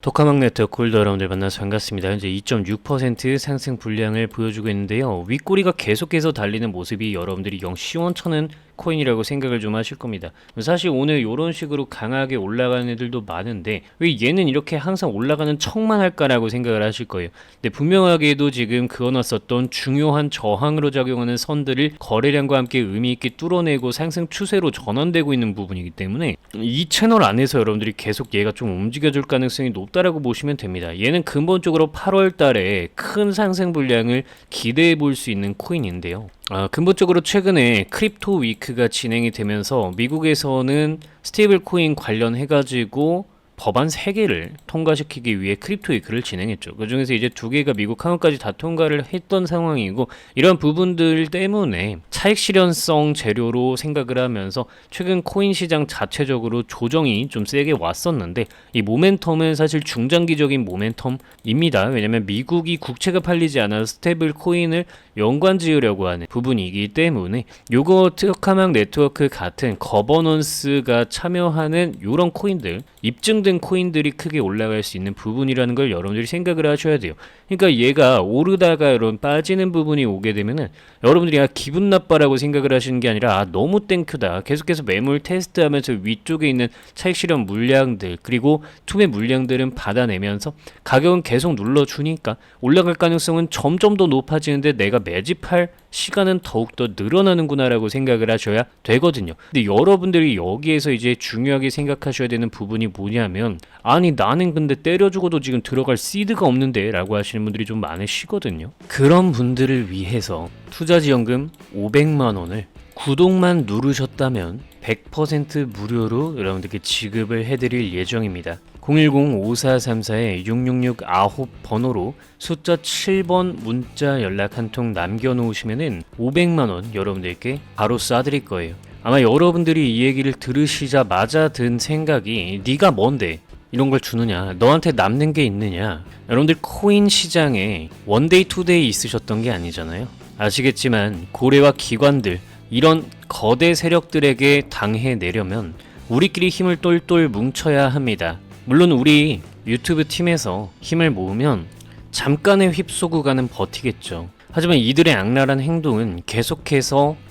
토카막 네트워크 콜더 여러분들 만나서 반갑습니다. 현재 2.6% 상승 분량을 보여주고 있는데요. 윗꼬리가 계속해서 달리는 모습이 여러분들이 영 시원찮은 코인이라고 생각을 좀 하실 겁니다. 사실 오늘 이런 식으로 강하게 올라가는 애들도 많은데 왜 얘는 이렇게 항상 올라가는 척만 할까라고 생각을 하실 거예요. 근데 분명하게도 지금 그어놨었던 중요한 저항으로 작용하는 선들을 거래량과 함께 의미 있게 뚫어내고 상승 추세로 전환되고 있는 부분이기 때문에 이 채널 안에서 여러분들이 계속 얘가 좀 움직여줄 가능성이 높 다라고 보시면 됩니다. 얘는 근본적으로 8월 달에 큰 상승 분량을 기대해 볼 수 있는 코인인데요. 아, 근본적으로 최근에 크립토 위크가 진행이 되면서 미국에서는 스테이블 코인 관련해 가지고 법안 3개를 통과시키기 위해 크립토 위크를 진행했죠. 그 중에서 이제 두 개가 미국 하원까지 다 통과를 했던 상황이고 이런 부분들 때문에 차익 실현성 재료로 생각을 하면서 최근 코인 시장 자체적으로 조정이 좀 세게 왔었는데 이 모멘텀은 사실 중장기적인 모멘텀입니다. 왜냐면 미국이 국채가 팔리지 않아서 스테이블 코인을 연관 지으려고 하는 부분이기 때문에 요거 트카망 네트워크 같은 거버넌스가 참여하는 요런 코인들 입증된 코인들이 크게 올라갈 수 있는 부분이라는 걸 여러분들이 생각을 하셔야 돼요. 그러니까 얘가 오르다가 이런 빠지는 부분이 오게 되면은 여러분들이 아 기분 나 빠라고 생각을 하시는 게 아니라 아 너무 땡큐다. 계속해서 매물 테스트하면서 위쪽에 있는 차익 실현 물량들 그리고 투매 물량들은 받아내면서 가격은 계속 눌러주니까 올라갈 가능성은 점점 더 높아지는데 내가 매집할 시간은 더욱더 늘어나는구나라고 생각을 하셔야 되거든요. 근데 여러분들이 여기에서 이제 중요하게 생각하셔야 되는 부분이 뭐냐면 아니 나는 근데 때려 죽어도 지금 들어갈 시드가 없는데 라고 하시는 분들이 좀 많으시거든요. 그런 분들을 위해서 투자지원금 500만 원을 구독만 누르셨다면 100% 무료로 여러분들께 지급을 해드릴 예정입니다. 010-5434-6669 번호로 숫자 7번 문자 연락 한 통 남겨놓으시면은 500만원 여러분들께 바로 쏴드릴 거예요. 아마 여러분들이 이 얘기를 들으시자마자 든 생각이 네가 뭔데? 이런 걸 주느냐? 너한테 남는 게 있느냐? 여러분들 코인 시장에 원데이 투데이 있으셨던 게 아니잖아요. 아시겠지만 고래와 기관들 이런 거대 세력들에게 당해내려면 우리끼리 힘을 똘똘 뭉쳐야 합니다 물론 우리 유튜브 팀에서 힘을 모으면 잠깐의 휩쏘고 가는 버티겠죠. 하지만 이들의 악랄한 행동은 계속해서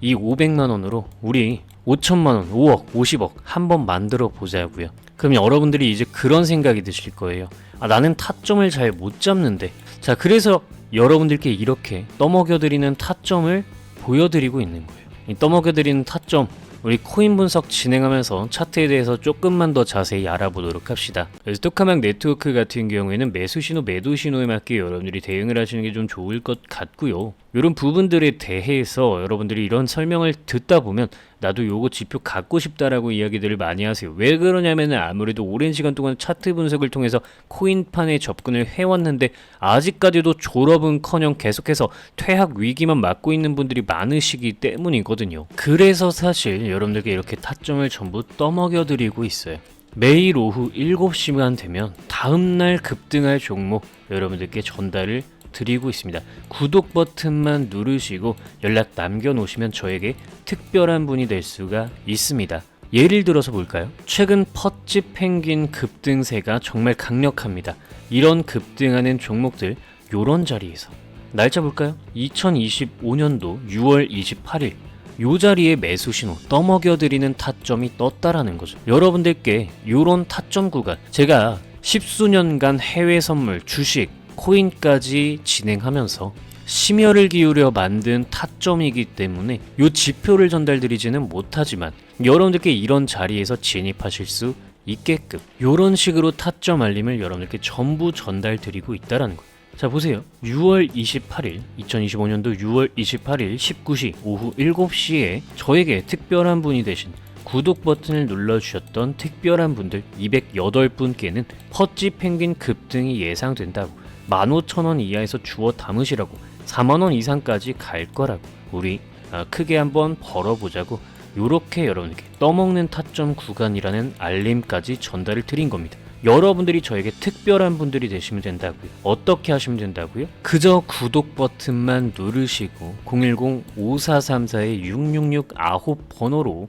이 500만 원으로 우리 5천만 원, 5억, 50억 한번 만들어 보자고요. 그럼 여러분들이 이제 그런 생각이 드실 거예요. 아, 나는 타점을 잘 못 잡는데. 자, 그래서 여러분들께 이렇게 떠먹여드리는 타점을 보여드리고 있는 거예요. 이 떠먹여드리는 타점, 우리 코인 분석 진행하면서 차트에 대해서 조금만 더 자세히 알아보도록 합시다. 토카막 네트워크 같은 경우에는 매수 신호, 매도 신호에 맞게 여러분들이 대응을 하시는 게 좀 좋을 것 같고요. 이런 부분들에 대해서 여러분들이 이런 설명을 듣다 보면 나도 요거 지표 갖고 싶다라고 이야기들을 많이 하세요. 왜 그러냐면 아무래도 오랜 시간 동안 차트 분석을 통해서 코인판에 접근을 해왔는데 아직까지도 졸업은커녕 계속해서 퇴학 위기만 맞고 있는 분들이 많으시기 때문이거든요. 그래서 사실 여러분들께 이렇게 타점을 전부 떠먹여 드리고 있어요. 매일 오후 7시간 되면 다음날 급등할 종목 여러분들께 전달을 드리고 있습니다. 구독 버튼만 누르시고 연락 남겨놓으시면 저에게 특별한 분이 될 수가 있습니다. 예를 들어서 볼까요? 최근 퍼치 펭귄 급등세가 정말 강력합니다. 이런 급등하는 종목들 요런 자리에서 날짜 볼까요? 2025년도 6월 28일 요 자리에 매수 신호 떠먹여드리는 타점이 떴다라는 거죠. 여러분들께 요런 타점 구간 제가 십수년간 해외 선물, 주식, 코인까지 진행하면서 심혈을 기울여 만든 타점이기 때문에 요 지표를 전달드리지는 못하지만 여러분들께 이런 자리에서 진입하실 수 있게끔 요런 식으로 타점 알림을 여러분들께 전부 전달드리고 있다라는 거예요. 자 보세요. 6월 28일 2025년도 6월 28일 19시 오후 7시에 저에게 특별한 분이 되신 구독 버튼을 눌러주셨던 특별한 분들 208분께는 퍼찌 펭귄 급등이 예상된다고 15,000원 이하에서 주워 담으시라고 4만원 이상까지 갈 거라고 우리 아, 크게 한번 벌어보자고 요렇게 여러분에게 떠먹는 타점 구간이라는 알림까지 전달을 드린 겁니다. 여러분들이 저에게 특별한 분들이 되시면 된다고요. 어떻게 하시면 된다고요? 그저 구독 버튼만 누르시고 010-5434-6669 번호로